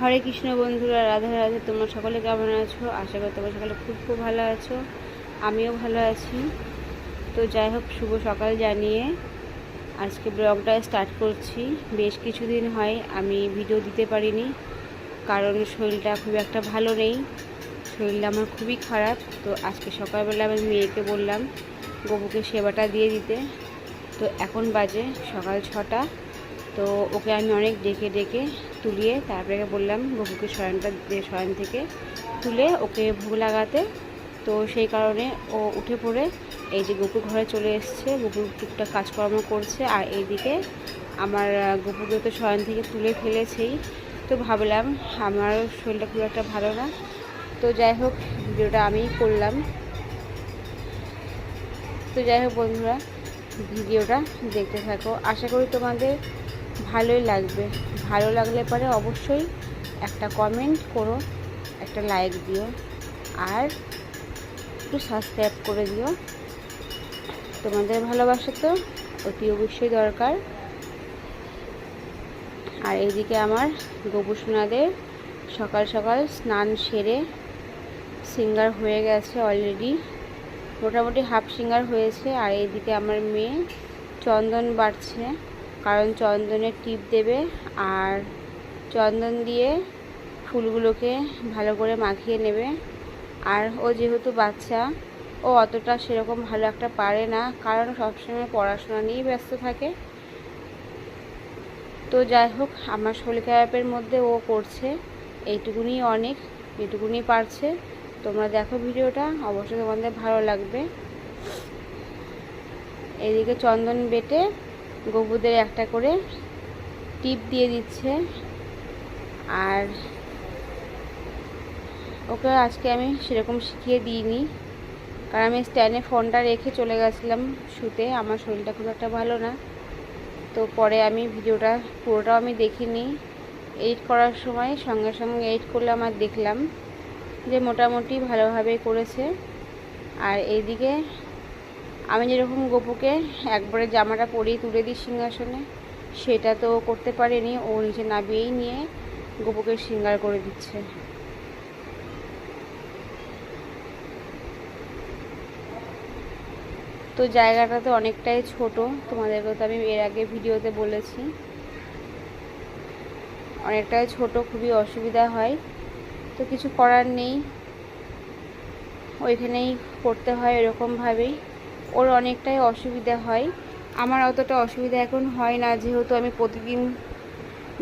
হরে কৃষ্ণ বন্ধুরা, রাধা রাধে, তোমরা সকলে কেমন আছো? আশা করি তোমরা সকলে খুব খুব ভালো আছো। আমিও ভালো আছি। তো যাই হোক, শুভ সকাল জানিয়ে আজকে ব্লগটা স্টার্ট করছি। বেশ কিছুদিন হয় আমি ভিডিও দিতে পারিনি, কারণ শরীরটা খুব একটা ভালো নেই। শরীরটা আমার খুবই খারাপ। তো আজকে সকালবেলা আমি মেয়েকে বললাম, গবুকে সেবাটা দিয়ে দিতে। তো এখন বাজে সকাল ছটা। তো ওকে আমি অনেক ডেকে ডেকে তুলিয়ে তারপরে বললাম গপুকে শয়নটা শয়ন থেকে তুলে ওকে ভোগ লাগাতে। তো সেই কারণে ও উঠে পড়ে এই যে গপু ঘরে চলে এসছে। গপুর টুকটাক কাজকর্ম করছে আর এইদিকে আমার গপুকে তো শয়ন থেকে তুলে ফেলেছেই। তো ভাবলাম আমার শরীরটা খুব একটা ভালো না। তো যাই হোক, ভিডিওটা আমিই করলাম। তো যাই হোক বন্ধুরা, ভিডিওটা দেখতে থাকো। আশা করি তোমাদের ভালোই লাগবে। ভালো লাগলে পরে অবশ্যই একটা কমেন্ট করো, একটা লাইক দিও, আর একটু সাবস্ক্রাইব করে দিও। তোমাদের ভালোবাসা তো অতি অবশ্যই দরকার। আর এইদিকে আমার গোপুসোনাদের সকাল সকাল স্নান সেরে সিঙ্গার হয়ে গেছে অলরেডি মোটামুটি হাফ সিঙ্গার হয়েছে, আর এইদিকে আমার মেয়ে চন্দন বাড়ছে। কারণ চন্দনের টিপ দেবে আর চন্দন দিয়ে ফুলগুলোকে ভালো করে মাখিয়ে নেবে। আর ও যেহেতু বাচ্চা, ও অতটা সেরকম ভালো একটা পারে না, কারণ সবসময় পড়াশোনা নিয়েই ব্যস্ত থাকে। তো যাই হোক, আমার শরীর খারাপের মধ্যে ও করছে। এইটুকুনি অনেক এইটুকুনি পারছে। তোমরা দেখো ভিডিওটা, অবশ্যই তোমাদের ভালো লাগবে। এদিকে চন্দন বেটে গবুদের একটা করে টিপ দিয়ে দিচ্ছে। আর ওকে আজকে আমি সেরকম শিখিয়ে দিইনি। কারণ আমি স্ট্যান্ডে ফোনটা রেখে চলে গেছিলাম শুতে, আমার শরীরটা খুব একটা ভালো না। তো পরে আমি ভিডিওটা, পুরোটাও আমি দেখিনি। এডিট করার সময় সঙ্গে সঙ্গে এডিট করলাম আর দেখলাম যে মোটামুটি ভালোভাবে করেছে। আর এইদিকে আমি যেরকম গপুকে একবারে জামাটা পরিয়ে তুলে দিই সিংহাসনে, সেটা তো করতে পারেনি। ও নিচে নামিয়েই নিয়ে গপুকে সিঙ্গার করে দিচ্ছে। তো জায়গাটা তো অনেকটাই ছোট তোমাদেরকে তো আমি এর আগে ভিডিওতে বলেছি। অনেকটাই ছোট, খুবই অসুবিধা হয়। তো কিছু করার নেই। ওইখানেই করতে হয় এরকমভাবেই। ওর অনেকটাই অসুবিধা হয়। আমার অতটা অসুবিধা এখন হয় না, যেহেতু আমি প্রতিদিন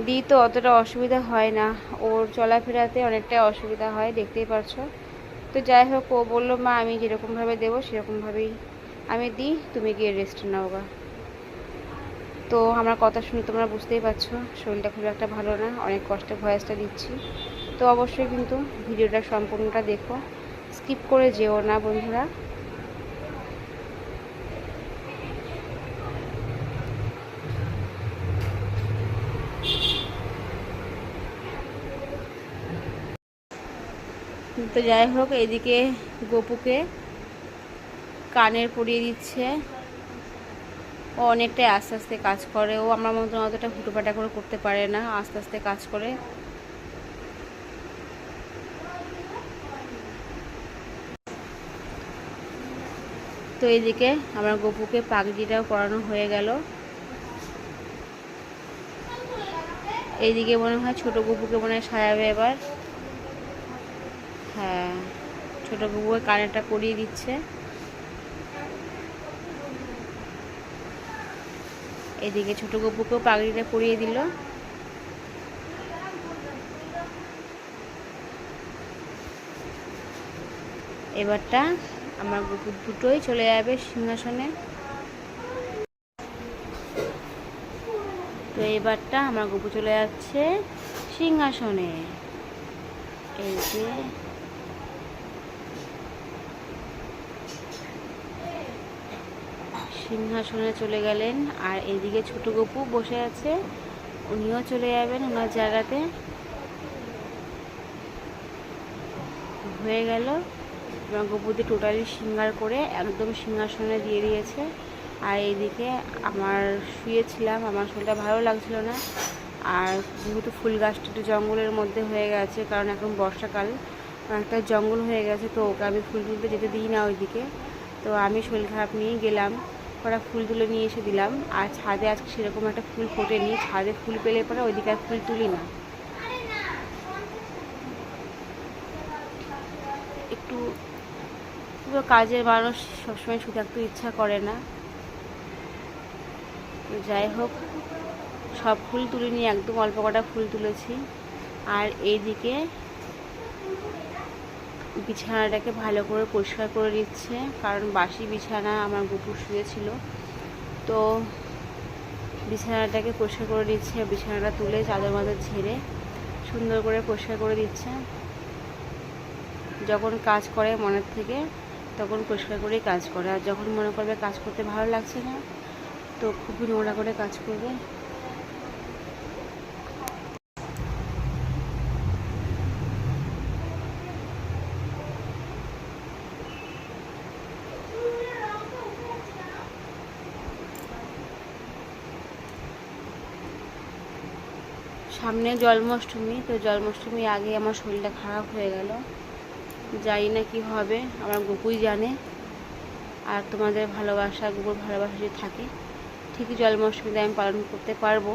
দিই তো অতটা অসুবিধা হয় না। ওর চলাফেরাতে অনেকটাই অসুবিধা হয়, দেখতেই পারছ। তো যাই হোক, ও বলল, মা, আমি যেরকমভাবে দেবো, সেরকমভাবেই আমি দিই, তুমি গিয়ে রেস্ট নাও গা। তো আমার কথা শুনে তোমরা বুঝতেই পারছ, শরীরটা খুব একটা ভালো না, অনেক কষ্টে ভয়েসটা দিচ্ছি। তো অবশ্যই কিন্তু ভিডিওটা সম্পূর্ণটা দেখো। স্কিপ করে যেও না, বন্ধুরা। তো যাই হোক, এদিকে গপুকে কানের পরিয়ে দিচ্ছে। ও অনেকটাই আস্তে আস্তে কাজ করে। ও আমার মতন অতটা হুটোপাটা করে করতে পারে না, আস্তে আস্তে কাজ করে। তো এদিকে আমার গপুকে পাগড়িটাও পরানো হয়ে গেল। এইদিকে মনে হয় ছোট গপুকে মনে হয় সাজাবে এবার হ্যাঁ ছোট গপুকে কানেরটা পরিয়ে দিচ্ছে। এদিকে ছোট গপুকেও পাগড়িটা পরিয়ে দিল। এবারটা আমার গপু দুটোই চলে যাবে সিংহাসনে। তো এবারটা আমার গপু চলে যাচ্ছে সিংহাসনে। এই যে সিংহাসনে চলে গেলেন আর এদিকে ছোট গপু বসে আছে। উনিও চলে যাবেন ওনার জায়গাতে। হয়ে গেল। আমার গপুতে টোটালি সিঙ্গার করে একদম সিংহাসনে দিয়ে দিয়েছে। আর এইদিকে আমার শুয়েছিলাম, আমার শরীরটা ভালো লাগছিল না। আর যেহেতু ফুল গাছটা একটু জঙ্গলের মধ্যে হয়ে গেছে, কারণ এখন বর্ষাকাল একটা জঙ্গল হয়ে গেছে, তো ওকে আমি ফুল তুলতে যেতে দিই না ওইদিকে। তো আমি শরীর খারাপ নিয়ে গেলাম। কটা ফুল তুলে নিয়ে এসে দিলাম। আর ছাদে আজকে সেরকম একটা ফুল ফোটেনি। ছাদে ফুল পেলে পরে ওইদিকে আর ফুল তুলি না। একটু পুরো কাজের মানুষ সবসময় শুধু থাকতে ইচ্ছা করে না। যাই হোক, সব ফুল তুলিনি, একদম অল্প কটা ফুল তুলেছি। আর এইদিকে বিছানাটাকে ভালো করে পরিষ্কার করে নিচ্ছে, কারণ বাসি বিছানা আমার গুপুর শুয়েছিল। তো বিছানাটাকে পরিষ্কার করে দিচ্ছে বিছানাটা তুলে চাদর মাদর ঝেড়ে সুন্দর করে পরিষ্কার করে দিচ্ছে। যখন কাজ করে মনের থেকে, তখন পরিষ্কার করেই কাজ করে। আর যখন মনে করবে কাজ করতে ভালো লাগছে না, তো খুবই নোংরা করে কাজ করবে। সামনে জন্মাষ্টমী, তো জন্মাষ্টমী আগে আমার শরীরটা খারাপ হয়ে গেল। জানি না কি হবে, আমার গুপুই জানে। আর তোমাদের ভালোবাসা, গুপুর ভালোবাসা যদি থাকে, ঠিকই জন্মাষ্টমীতে আমি পালন করতে পারব।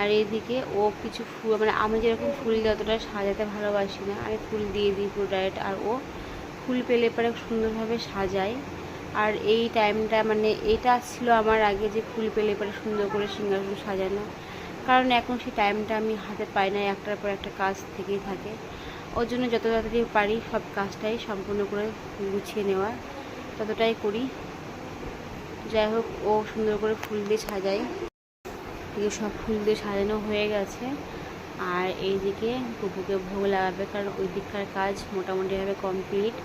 আর এইদিকে ও কিছু ফুল মানে আমি যেরকম ফুল যতটা সাজাতে ভালোবাসি না, আমি ফুল দিয়ে দিই পুরো ডাইরেক্ট আর ও ফুল পেলে পরে সুন্দরভাবে সাজায়। আর এই টাইমটা মানে এটা ছিল আমার আগে যে ফুল পেলে পরে সুন্দর করে সিংহাসন সাজানো। কারণ এখন সেই টাইমটা আমি হাতে পাই না, একটার পর একটা কাজ থেকেই থাকে। ওর জন্য যত তাড়াতাড়ি পারি সব কাজটাই সম্পূর্ণ করে গুছিয়ে নেওয়ার, ততটাই করি। যাই হোক, ও সুন্দর করে ফুল দিয়ে সাজায়। এদিকে সব ফুল দিয়ে সাজানো হয়ে গেছে। আর এইদিকে গপুকে ভোগ লাগাবে, কারণ ওই দিককার কাজ মোটামুটিভাবে কমপ্লিট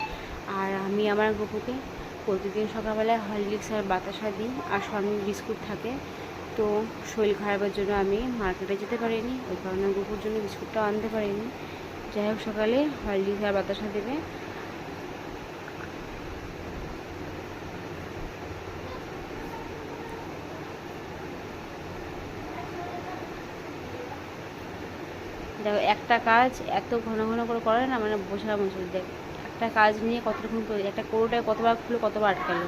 আর আমি আমার গপুকে প্রতিদিন সকালবেলায় হরলিক্স আর বাতাসা দিই, আর সঙ্গে বিস্কুট থাকে। তো শরীর খারাপের জন্য আমি মার্কেটে যেতে পারিনি, ওই কারণে গপুর জন্য বিস্কুটটাও আনতে পারিনি। যাই হোক, সকালে হরলিক্স আর বাতাসা দেবে। দেখো, একটা কাজ এত ঘন ঘন করে করে না মানে বোঝার মুশকিল দেখ একটা কাজ নিয়ে করে, একটা কোটোটায় কতবার খুলে কতবার আটকালো।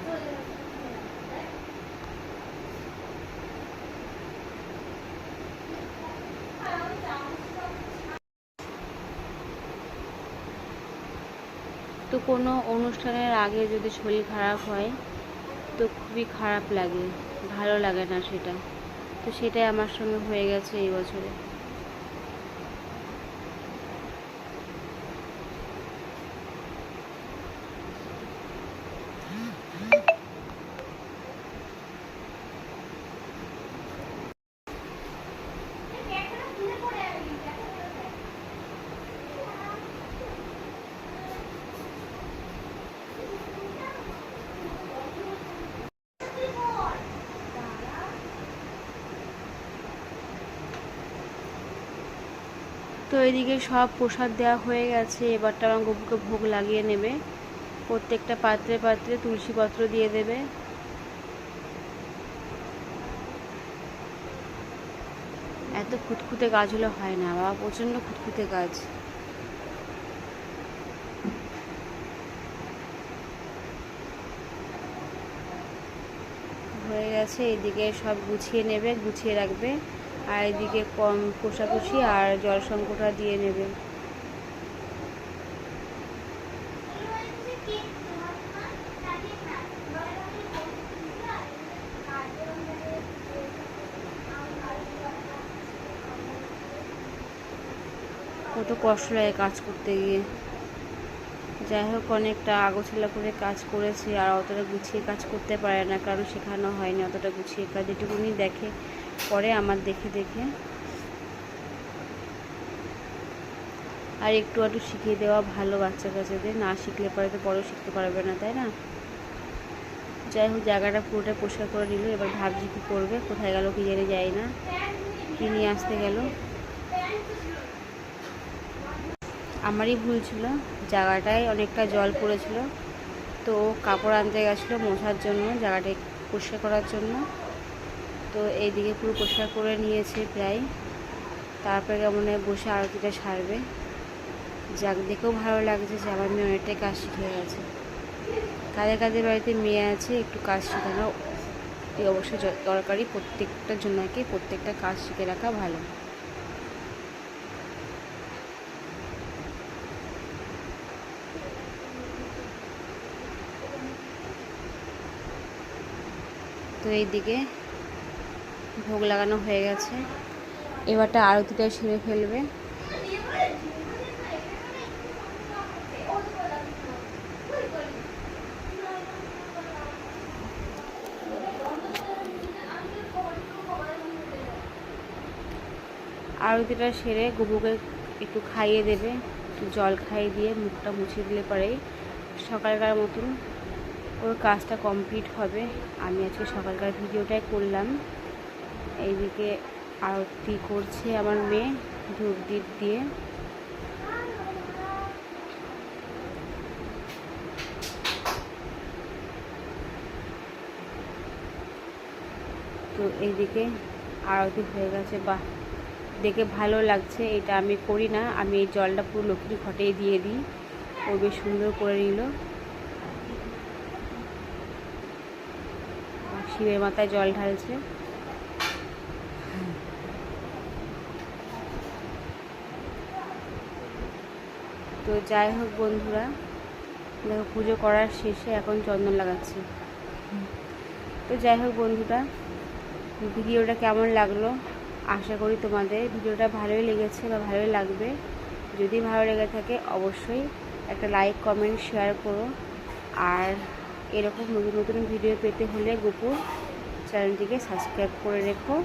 তো কোনো অনুষ্ঠানের আগে যদি শরীর খারাপ হয়, তো খুবই খারাপ লাগে, ভালো লাগে না সেটা। তো সেটাই আমার সঙ্গে হয়ে গেছে এই বছরে। তো এদিকে সব প্রসাদ দেওয়া হয়ে গেছে। এবারটা আমার গপুকে ভোগ লাগিয়ে নেবে। প্রত্যেকটা পাত্রে পাত্রে তুলসী পত্র দিয়ে দেবে। এত খুঁতখুঁতে গাছ হলে হয় না, বাবা, প্রচণ্ড খুঁতখুঁতে গাছ। হয়ে গেছে, এদিকে সব গুছিয়ে নেবে, গুছিয়ে রাখবে। আর এদিকে কম কোষাকুষি আর জল সংকটটা দিয়ে নেবে। কত কষ্ট লাগে কাজ করতে গিয়ে। যাই হোক, অনেকটা আগোছালা করে কাজ করেছি আর অতটা গুছিয়ে কাজ করতে পারে না, কারণ শেখানো হয়নি। অতটা গুছিয়ে কাজ, যেটুকুনি দেখে পরে আমার দেখে দেখে। আর একটু একটু শিখিয়ে দেওয়া ভালো বাচ্চা কাচ্চাদের। না শিখলে পরে তো পরেও শিখতে পারবে না, তাই না? যাই হোক, জায়গাটা পুরোটা পরিষ্কার করে নিল। এবার ভাবছি কী করবে, কোথায় গেল কি জানি যায় না। কি নিয়ে আসতে গেল? আমারই ভুল ছিল। জায়গাটায় অনেকটা জল পড়েছিল। তো কাপড় আনতে গেছিল মশার জন্য, জায়গাটা পরিষ্কার করার জন্য। তো এইদিকে পুরো পরিষ্কার করে নিয়েছে প্রায়। তারপরে কেমন বসে আরতিটা সারবে। যাক, দেখেও ভালো লাগছে যে আমার মেয়ে অনেকটাই কাজ শিখে গেছে। কাদের কাদের বাড়িতে মেয়ে আছে, একটু কাজ শেখানো এই অবশ্যই দরকারি প্রত্যেকটা জনাকে প্রত্যেকটা কাজ শিখে রাখা ভালো। তো এইদিকে ভোগ লাগানো হয়ে গেছে। এবারটা আরতিটা সেরে ফেলবে। আরতিটা সেরে গুবুকে একটু খাইয়ে দেবে। জল খাইয়ে দিয়ে মুখটা মুছে দিলে পরেই সকালকার মতন ওর কাজটা কমপ্লিট হবে। আমি আজকে সকালকার ভিডিওটাই করলাম। এইদিকে আরতি করছে আমার মেয়ে, ধূপ দ্বীপ দিয়ে। তো এইদিকে আরতি হয়ে গেছে। বাহ, দেখে ভালো লাগছে, এটা আমি করি না। আমি এই জলটা পুরো লক্ষ্মীর ঘটে দিয়ে দিই। ও বেশ সুন্দর করে নিল। শিবের মাথায় জল ঢালছে। তো যাই হোক বন্ধুরা, দেখো পুজো করার শেষে এখন চন্দন লাগাচ্ছি। তো যাই হোক বন্ধুরা, ভিডিওটা কেমন লাগল? আশা করি তোমাদের ভিডিওটা ভালোই লেগেছে বা ভালোই লাগবে। যদি ভালো লেগে থাকে অবশ্যই একটা লাইক কমেন্ট শেয়ার করো। আর এরকম নতুন নতুন ভিডিও পেতে হলে গোপুর চ্যানেলটিকে সাবস্ক্রাইব করে রেখো।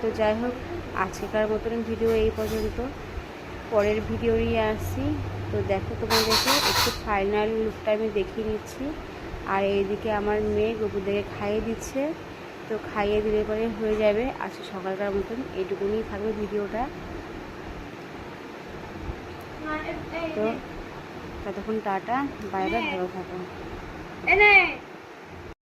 তো যাই হোক, আজকেকার মতন ভিডিও এই পর্যন্ত। পরের ভিডিও নিয়ে আসছি তো দেখো তোমাদেরকে একটু ফাইনাল লুকটা আমি দেখিয়ে নিচ্ছি আর এইদিকে আমার মেয়ে গপুরদেরকে খাইয়ে দিচ্ছে। তো খাইয়ে দিলে পরে হয়ে যাবে আজকে সকালকার মতন এইটুকুনি থাকবে ভিডিওটা তো ততক্ষণ টাটা বাইরে ভালো থাকো।